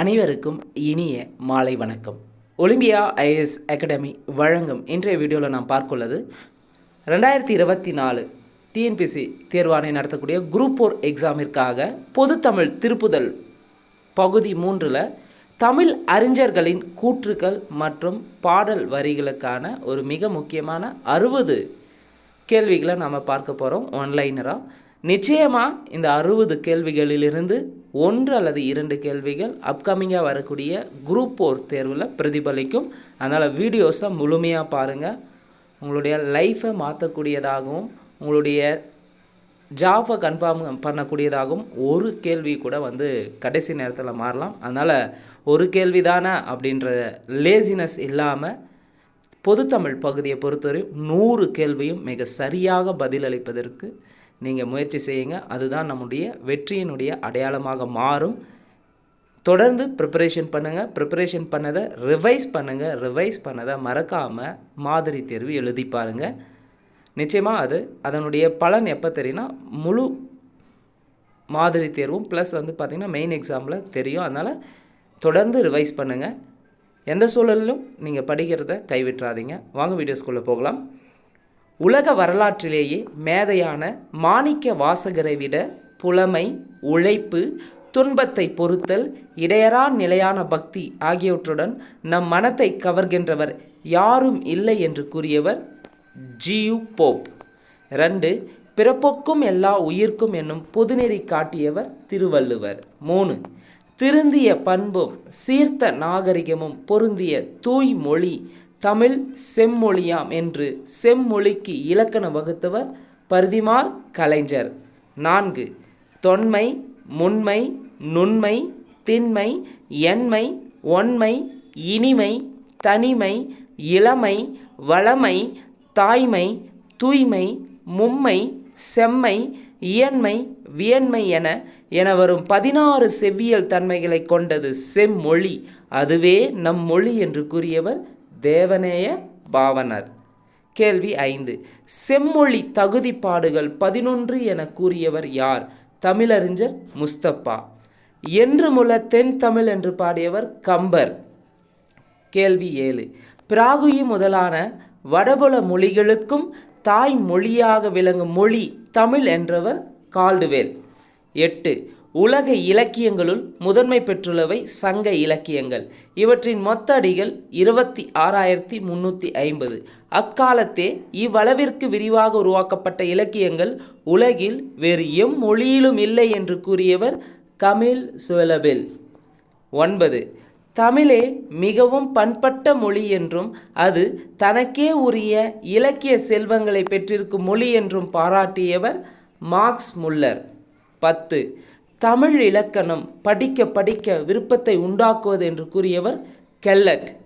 அனைவருக்கும் இனிய மாலை வணக்கம். ஒலிம்பியா ஐஎஸ் அகாடமி வழங்கும் இன்றைய வீடியோவில் நாம் பார்க்குள்ளது ரெண்டாயிரத்தி இருபத்தி நாலு டிஎன்பிசி தேர்வாணை நடத்தக்கூடிய குரூப் ஃபோர் எக்ஸாமிற்காக பொதுத்தமிழ் திருப்புதல் பகுதி மூன்றில் தமிழ் அறிஞர்களின் கூற்றுக்கள் மற்றும் பாடல் வரிகளுக்கான ஒரு மிக முக்கியமான அறுபது கேள்விகளை நாம் பார்க்க போகிறோம் ஒன்லைனராக நிச்சயமாக இந்த அறுபது கேள்விகளிலிருந்து ஒன்று அல்லது இரண்டு கேள்விகள் அப்கமிங்காக வரக்கூடிய குரூப் ஓர் தேர்வில் பிரதிபலிக்கும். அதனால் வீடியோஸை முழுமையாக பாருங்கள் உங்களுடைய லைஃப்பை மாற்றக்கூடியதாகவும் உங்களுடைய ஜாபை கன்ஃபார்ம் பண்ணக்கூடியதாகவும் ஒரு கேள்வி கூட வந்து கடைசி நேரத்தில் மாறலாம். அதனால் ஒரு கேள்வி தானே அப்படின்ற லேசினஸ் இல்லாமல் பொதுத்தமிழ் பகுதியை பொறுத்தவரை நூறு கேள்வியும் மிக சரியாக பதிலளிப்பதற்கு நீங்கள் முயற்சி செய்யுங்க. அதுதான் நம்முடைய வெற்றியினுடைய அடையாளமாக மாறும். தொடர்ந்து ப்ரிப்பரேஷன் பண்ணுங்கள் ப்ரிப்பரேஷன் பண்ணதை ரிவைஸ் பண்ணுங்கள் ரிவைஸ் பண்ணதை மறக்காமல் மாதிரி தேர்வு எழுதி பாருங்கள் நிச்சயமாக அது அதனுடைய பலன் எப்போ தெரியும்னா முழு மாதிரி தேர்வும் ப்ளஸ் வந்து பார்த்திங்கன்னா மெயின் எக்ஸாமில் தெரியும். அதனால் தொடர்ந்து ரிவைஸ் பண்ணுங்கள் எந்த சூழலிலும் நீங்கள் படிக்கிறத கைவிட்டுறாதீங்க. வாங்க வீடியோஸ்குள்ளே போகலாம். உலக வரலாற்றிலேயே மேதையான மாணிக்க வாசகரை விட புலமை உழைப்பு துன்பத்தை பொறுத்தல் இடையறா நிலையான பக்தி ஆகியவற்றுடன் நம் மனத்தை கவர்கின்றவர் யாரும் இல்லை என்று கூறியவர் ஜியு போப். ரெண்டு பிறப்புக்கும் எல்லா உயிர்க்கும் என்னும் பொதுநெறி காட்டியவர் திருவள்ளுவர். மூணு திருந்திய பண்பும் சீர்த்த நாகரிகமும் பொருந்திய தூய் மொழி தமிழ் செம்மொழியாம் என்று செம்மொழிக்கு இலக்கணம் வகுத்தவர் பரிதிமார் கலைஞர். நான்கு தொன்மை முன்மை நுண்மை திண்மை எண்மை ஒன்மை இனிமை தனிமை இளமை வளமை தாய்மை தூய்மை மும்மை செம்மை இயன்மை வியன்மை என என வரும் பதினாறு செவ்வியல் தன்மைகளை கொண்டது செம்மொழி. அதுவே நம் மொழி என்று கூறியவர் தேவநேய பாவனர். கேள்வி ஐந்து. செம்மொழி தகுதிப்பாடுகள் பதினொன்று என கூறியவர் யார்? தமிழறிஞர் முஸ்தப்பா என்று முல தென் தமிழ் என்று பாடியவர் கம்பர். கேள்வி ஏழு. பிராகுயி முதலான வடபுல மொழிகளுக்கும் தாய் மொழியாக விளங்கும் மொழி தமிழ் என்றவர் கால்டுவேல். எட்டு. உலக இலக்கியங்களுள் முதன்மை பெற்றுள்ளவை சங்க இலக்கியங்கள். இவற்றின் மொத்த அடிகள் இருபத்தி ஆறாயிரத்தி முன்னூற்றி ஐம்பது. அக்காலத்தே இவ்வளவிற்கு விரிவாக உருவாக்கப்பட்ட இலக்கியங்கள் உலகில் வேறு எம் மொழியிலும் இல்லை என்று கூறியவர் கமில் சுவலபில். ஒன்பது. தமிழே மிகவும் பண்பட்ட மொழி என்றும் அது தனக்கே உரிய இலக்கிய செல்வங்களை பெற்றிருக்கும் மொழி என்றும் பாராட்டியவர் மார்க்ஸ் முல்லர். பத்து. தமிழ் இலக்கணம் படிக்க படிக்க விருப்பத்தை உண்டாக்குவது என்று கூறியவர் கெல்லட்.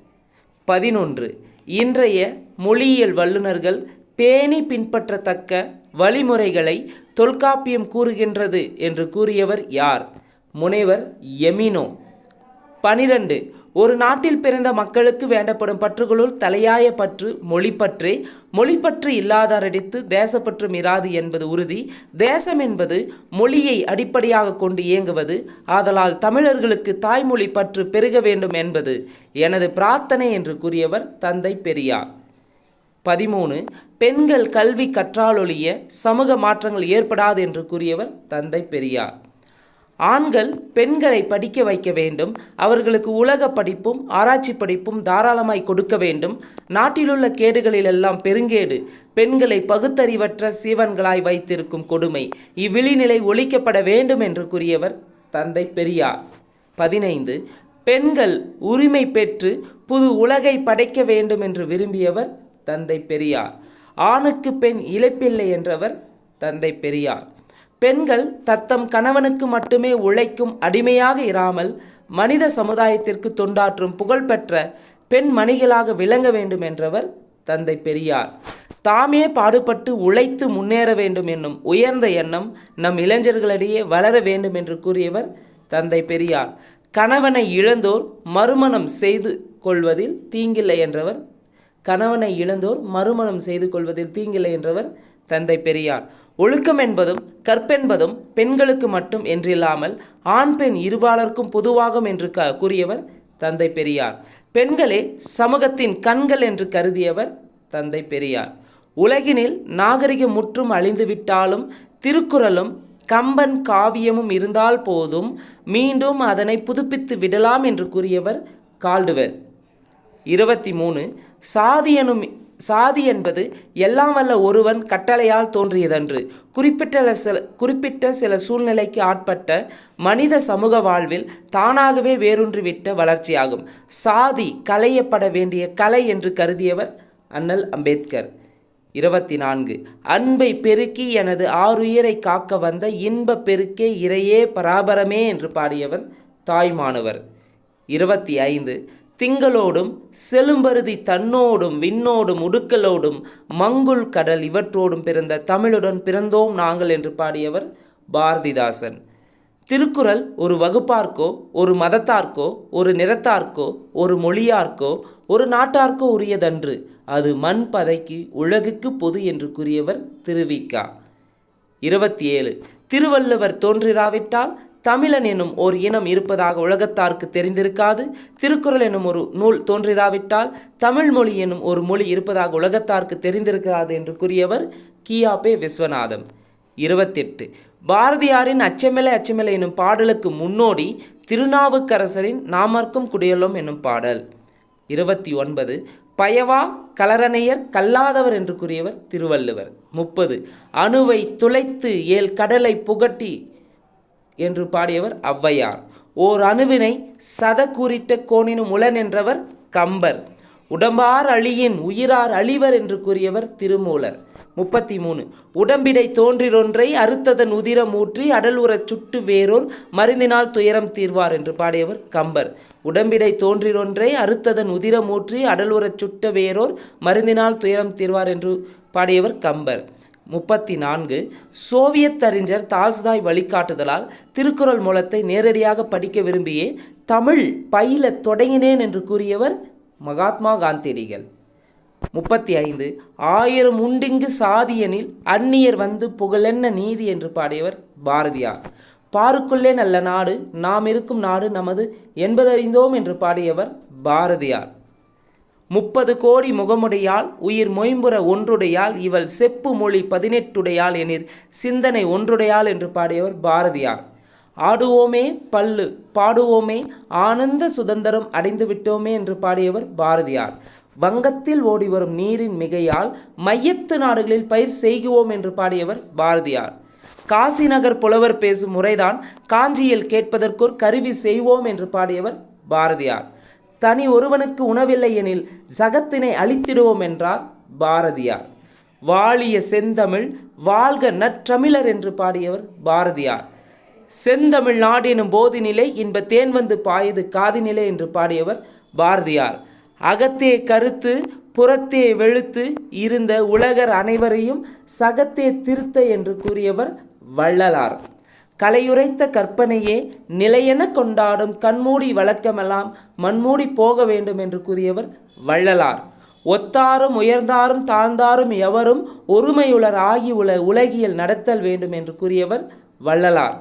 பதினொன்று. இன்றைய மொழியியல் வல்லுநர்கள் பேணி பின்பற்றத்தக்க வழிமுறைகளை தொல்காப்பியம் கூறுகின்றது என்று கூறியவர் யார்? முனைவர் எமினோ. பனிரெண்டு. ஒரு நாட்டில் பிறந்த மக்களுக்கு வேண்டப்படும் பற்றுகளுள் தலையாய பற்று மொழிப்பற்றே மொழிப்பற்று இல்லாதாரடித்து தேசப்பற்று மிராது என்பது உறுதி. தேசம் என்பது மொழியை அடிப்படையாக கொண்டு இயங்குவது. ஆதலால் தமிழர்களுக்கு தாய்மொழி பற்று பெருக வேண்டும் என்பது எனது பிரார்த்தனை என்று கூறியவர் தந்தை பெரியார். பதிமூணு பெண்கள் கல்வி கற்றாலொழிய சமூக மாற்றங்கள் ஏற்படாது என்று கூறியவர் தந்தை பெரியார். ஆண்கள் பெண்களை படிக்க வைக்க வேண்டும் அவர்களுக்கு உலக படிப்பும் ஆராய்ச்சி படிப்பும் தாராளமாய் கொடுக்க வேண்டும். நாட்டிலுள்ள கேடுகளிலெல்லாம் பெருங்கேடு பெண்களை பகுத்தறிவற்ற சீவன்களாய் வைத்திருக்கும் கொடுமை இவ்விழிநிலை ஒழிக்கப்பட வேண்டும் என்று கூறியவர் தந்தை பெரியார். பதினைந்து பெண்கள் உரிமை பெற்று புது உலகை படைக்க வேண்டும் என்று விரும்பியவர் தந்தை பெரியார். ஆணுக்கு பெண் இழப்பில்லை என்றவர் தந்தை பெரியார். பெண்கள் தத்தம் கணவனுக்கு மட்டுமே உழைக்கும் அடிமையாக இராமல் மனித சமுதாயத்திற்கு தொண்டாற்றும் புகழ்பெற்ற பெண் மணிகளாக விளங்க வேண்டும் என்றவர் தந்தை பெரியார். தாமே பாடுபட்டு உழைத்து முன்னேற வேண்டும் என்னும் உயர்ந்த எண்ணம் நம் இளைஞர்களிடையே வளர வேண்டும் என்று கூறியவர் தந்தை பெரியார். கணவனை இழந்தோர் மறுமணம் செய்து கொள்வதில் தீங்கில்லை என்றவர் கணவனை இழந்தோர் மறுமணம் செய்து கொள்வதில் தீங்கில்லை என்றவர் தந்தை பெரியார். ஒழுக்கம் என்பதும் கற்பென்பதும் பெண்களுக்கு மட்டும் என்றில்லாமல் ஆண் பெண் இருபாலருக்கும் பொதுவாகும் என்று க கூறியவர் தந்தை பெரியார். பெண்களே சமூகத்தின் கண்கள் என்று கருதியவர் தந்தை பெரியார். உலகினில் நாகரிகம் முற்றும் அழிந்துவிட்டாலும் திருக்குறளும் கம்பன் காவியமும் இருந்தால் போதும் மீண்டும் அதனை புதுப்பித்து விடலாம் என்று கூறியவர் கால்டுவெல் இருபத்தி மூணு சாதி எனும் சாதி என்பது எல்லாம் வல்ல ஒருவன் கட்டளையால் தோன்றியதன்று. குறிப்பிட்ட சில குறிப்பிட்ட சில சூழ்நிலைக்கு ஆட்பட்ட மனித சமூக வாழ்வில் தானாகவே வேரூன்றிவிட்ட வளர்ச்சியாகும். சாதி களையப்பட வேண்டிய கலை என்று கருதியவர் அண்ணல் அம்பேத்கர். இருபத்தி நான்கு அன்பை பெருக்கி எனது ஆறுயிரை காக்க வந்த இன்ப பெருக்கே இறையே பராபரமே என்று பாடியவர் தாய்மானவர் இருபத்தி ஐந்து. திங்களோடும் செலும்பருதி தன்னோடும் விண்ணோடும் உடுக்கலோடும் மங்குல் கடல் இவற்றோடும் பிறந்த தமிழுடன் பிறந்தோம் நாங்கள் என்று பாடியவர் பாரதிதாசன். திருக்குறள் ஒரு வகுப்பார்க்கோ ஒரு மதத்தார்க்கோ ஒரு நிறத்தார்க்கோ ஒரு மொழியார்க்கோ ஒரு நாட்டார்க்கோ உரியதன்று. அது மண் பதைக்கு உலகுக்கு பொது என்று கூறியவர் திருவிக்கா இருபத்தி ஏழு. திருவள்ளுவர் தோன்றிராவிட்டால் தமிழன் எனும் ஓர் இனம் இருப்பதாக உலகத்தார்க்கு தெரிந்திருக்காது. திருக்குறள் எனும் ஒரு நூல் தோன்றிராவிட்டால் தமிழ் மொழி எனும் ஒரு மொழி இருப்பதாக உலகத்தார்க்கு தெரிந்திருக்காது என்று கூறியவர் கியாபே விஸ்வநாதம். இருபத்தெட்டு. பாரதியாரின் அச்சமில்லை அச்சமில்லை எனும் பாடலுக்கு முன்னோடி திருநாவுக்கரசரின் நாமர்க்கும் குடியலும் என்னும் பாடல். இருபத்தி ஒன்பது பயவா கலரணையர் கல்லாதவர் என்று கூறியவர் திருவள்ளுவர். முப்பது. அணுவை துளைத்து ஏல் கடலை புகட்டி என்று பாடியவர் ஔவையார். ஓர் அணுவினை சத கூறிட்ட கோணினும் உளன் என்றவர் கம்பர். உடம்பார் அழியின் உயிரார் அழிவர் என்று கூறியவர் திருமூலர். முப்பத்தி மூணு உடம்பிடை தோன்றிரொன்றை அறுத்ததன் உதிரம் ஊற்றி அடல் உறச் சுட்டு வேறோர் மருந்தினால் துயரம் தீர்வார் என்று பாடியவர் கம்பர். உடம்பிடை தோன்றிரொன்றை அறுத்ததன் உதிரம் ஊற்றி அடல் உறச் சுட்ட வேறோர் மருந்தினால் துயரம் தீர்வார் என்று பாடியவர் கம்பர். முப்பத்தி நான்கு சோவியத் அறிஞர் தால்ஸ்தாய் வழிகாட்டுதலால் திருக்குறள் மூலத்தை நேரடியாக படிக்க விரும்பியே தமிழ் பயில தொடங்கினேன் என்று கூறியவர் மகாத்மா காந்தியடிகள். முப்பத்தி ஐந்து ஆயிரம் உண்டிங்கு சாதியனில் அந்நியர் வந்து புகழென்ன நீதி என்று பாடியவர் பாரதியார். பாருக்குள்ளே நல்ல நாடு நாம் இருக்கும் நாடு நமது என்பதறிந்தோம் என்று பாடியவர் பாரதியார். முப்பது கோடி முகமுடையால் உயிர் மொயம்புற ஒன்றுடையால் இவள் செப்பு மொழி பதினெட்டுடையால் எனிர் சிந்தனை ஒன்றுடையால் என்று பாடியவர் பாரதியார். ஆடுவோமே பல்லு பாடுவோமே ஆனந்த சுதந்திரம் அடைந்து விட்டோமே என்று பாடியவர் பாரதியார். வங்கத்தில் ஓடி வரும் நீரின் மிகையால் மையத்து நாடுகளில் பயிர் செய்குவோம் என்று பாடியவர் பாரதியார். காசி நகர் புலவர் பேசும் முறைதான் காஞ்சியில் கேட்பதற்கொரு கருவி செய்வோம் என்று பாடியவர் பாரதியார். தனி ஒருவனுக்கு உணவில்லை எனில் ஜகத்தினை அழித்திடுவோம் என்றார் பாரதியார். வாழிய செந்தமிழ் வாழ்க நற்றமிழர் என்று பாடியவர் பாரதியார். செந்தமிழ் நாடு எனும் போதினிலை இன்ப தேன் வந்து பாயுது காதினிலை என்று பாடியவர் பாரதியார். அகத்தே கருத்து புறத்தே வெளுத்து இருந்த உலகர் அனைவரையும் சகத்தே திருத்த என்று கூறியவர் வள்ளலார். கலையுரைத்த கற்பனையே நிலையென கொண்டாடும் கண்மூடி வழக்கமெல்லாம் மண்மூடி போக வேண்டும் என்று கூறியவர் வள்ளலார். ஒத்தாரும் உயர்ந்தாரும் தாழ்ந்தாரும் எவரும் ஒருமையுளர் ஆகி உல உலகியல் நடத்தல் வேண்டும் என்று கூறியவர் வள்ளலார்.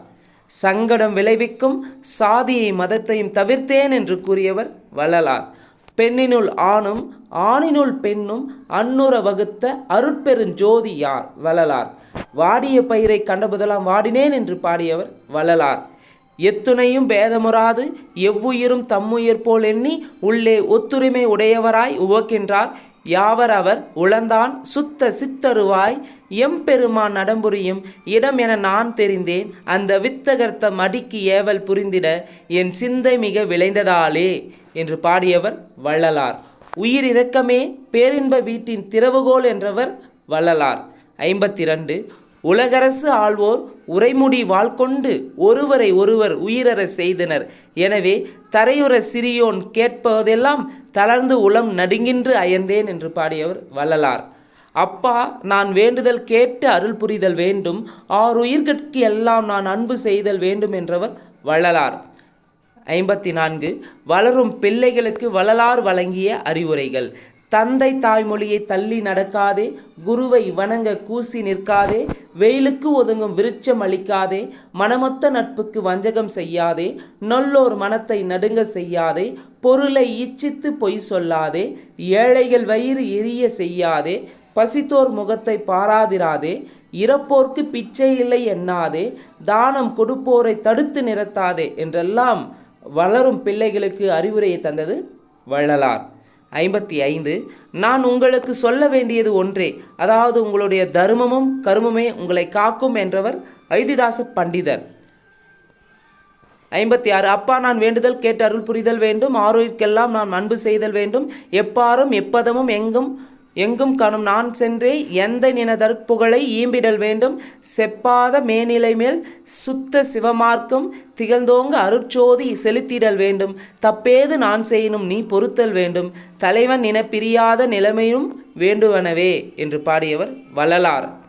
சங்கடம் விளைவிக்கும் சாதியை மதத்தையும் தவிர்த்தேன் என்று கூறியவர் வள்ளலார். பெண்ணினுள் ஆணும் ஆணினுள் பெண்ணும் அன்னுர வகுத்த அருட்பெருஞ்சோதி யார்? வள்ளலார். வாடிய பயிரை கண்டபுதெல்லாம் வாடினேன் என்று பாடியவர் வள்ளலார். எத்துணையும் பேதமுறாது எவ்வுயிரும் தம்முயிர் போல் எண்ணி உள்ளே ஒத்துரிமை உடையவராய் உவக்கின்றார். யாவர் அவர் உளந்தான் சுத்த சித்தருவாய் எம்பெருமான் நடம்புரியும் இடம் என நான் தெரிந்தேன். அந்த வித்தகர்த்த மடிக்கு ஏவல் புரிந்திட என் சிந்தை மிக விளைந்ததாலே என்று பாடியவர் வள்ளலார். உயிர் இரக்கமே பேரின்ப வீட்டின் திறவுகோல் என்றவர் வள்ளலார். ஐம்பத்தி ரெண்டு உலகரசு ஆள்வோர் உரைமுடி வாழ்கொண்டு ஒருவரை ஒருவர் உயிரற செய்தனர். எனவே தரையுற சிறியோன் கேட்பதெல்லாம் தளர்ந்து உளம் நடுங்கின்று அயந்தேன் என்று பாடியவர் வள்ளலார். அப்பா நான் வேண்டுதல் கேட்டு அருள் புரிதல் வேண்டும். ஆறுயிர்கட்கு எல்லாம் நான் அன்பு செய்தல் வேண்டும் என்றவர் வள்ளலார். ஐம்பத்தி நான்கு. வளரும் பிள்ளைகளுக்கு வள்ளலார் வழங்கிய அறிவுரைகள். தந்தை தாய்மொழியை தள்ளி நடக்காதே குருவை வணங்க கூசி நிற்காதே வெயிலுக்கு ஒதுங்கும் விருட்சம் அளிக்காதே மனமொத்த நட்புக்கு வஞ்சகம் செய்யாதே நல்லோர் மனத்தை நடுங்க செய்யாதே பொருளை இச்சித்து பொய் சொல்லாதே ஏழைகள் வயிறு எரிய செய்யாதே பசித்தோர் முகத்தை பாராதிராதே இறப்போர்க்கு பிச்சை இல்லை எண்ணாதே தானம் கொடுப்போரை தடுத்து நிறுத்தாதே என்றெல்லாம் வளரும் பிள்ளைகளுக்கு அறிவுரையை தந்தது வள்ளலார். ஐம்பத்தி ஐந்து நான் உங்களுக்கு சொல்ல வேண்டியது ஒன்றே அதாவது உங்களுடைய தர்மமும் கருமமே உங்களை காக்கும் என்றவர் ஐதிதாச பண்டிதர். ஐம்பத்தி ஆறு அப்பா நான் வேண்டுதல் கேட்டு அருள் புரிதல் வேண்டும் ஆரோக்கியெல்லாம் நான் அன்பு செய்தல் வேண்டும் எப்பாரும் எப்பதமும் எங்கும் எங்கும் காணும் நான் சென்றே எந்த நினதற்புகழை ஈம்பிடல் வேண்டும். செப்பாத மேனிலை மேல் சுத்த சிவமார்க்கும் திகழ்ந்தோங்க அருட்சோதி செலுத்திடல் வேண்டும். தப்பேது நான் செய்யணும் நீ பொறுத்தல் வேண்டும். தலைவன் நின பிரியாத நிலைமையும் வேண்டுவனவே என்று பாடியவர் வள்ளலார்.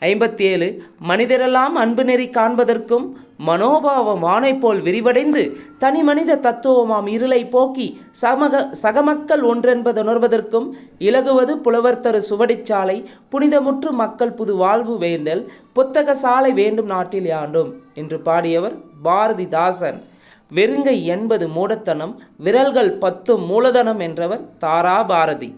ஐம்பத்தி ஏழு மனிதரெல்லாம் அன்பு நெறி காண்பதற்கும் மனோபாவம் வானை போல் விரிவடைந்து தனி மனித தத்துவமாம் இருளை போக்கி சமக சகமக்கள் ஒன்றென்பது உணர்வதற்கும் இலகுவது புலவர்த்தரு சுவடிச்சாலை புனிதமுற்று மக்கள் புது வாழ்வு வேண்டல் புத்தக சாலை வேண்டும் நாட்டில் யாண்டும். என்று பாடியவர் பாரதிதாசன். வெறுங்கை என்பது மூடத்தனம் விரல்கள் பத்தும் மூலதனம் என்றவர் தாரா பாரதி.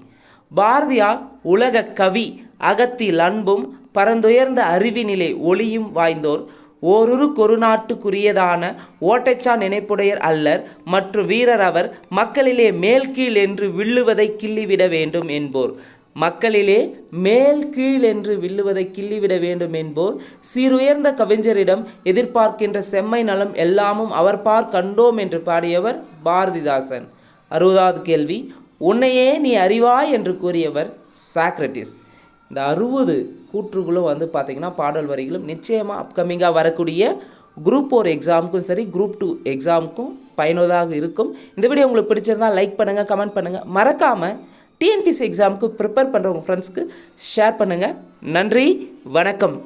பாரதியார் உலக கவி அகத்தில் அன்பும் பரந்துயர்ந்த அறிவினிலே ஒளியும் வாய்ந்தோர் ஓரொரு கொருநாட்டுக்குரியதான ஓட்டைச்சான் நினைப்புடையர் அல்லர் மற்றும் வீரர் அவர் மக்களிலே மேல் கீழ் என்று வில்லுவதை கிள்ளிவிட வேண்டும் என்போர். மக்களிலே மேல் கீழ் என்று வில்லுவதை கிள்ளிவிட வேண்டும் என்போர். சீருயர்ந்த கவிஞரிடம் எதிர்பார்க்கின்ற செம்மை நலம் எல்லாமும் அவர் பார் கண்டோம் என்று பாடியவர் பாரதிதாசன். அறுபதாவது கேள்வி உன்னையே நீ அறிவாய்? என்று கூறியவர் சாக்ரட்டிஸ். இந்த அறுபது கூற்றுகளும் வந்து பார்த்திங்கன்னா பாடல் வரிகளும் நிச்சயமாக அப்கமிங்காக வரக்கூடிய குரூப் ஃபோர் எக்ஸாமுக்கும் சரி குரூப் டூ எக்ஸாமுக்கும் பயனுள்ளதாக இருக்கும். இந்த வீடியோ உங்களுக்கு பிடிச்சிருந்தா லைக் பண்ணுங்கள் கமெண்ட் பண்ணுங்கள் மறக்காமல் டிஎன்பிசி எக்ஸாமுக்கு ப்ரிப்பேர் பண்ணுற உங்கள் ஃப்ரெண்ட்ஸ்க்கு ஷேர் பண்ணுங்கள் நன்றி வணக்கம்.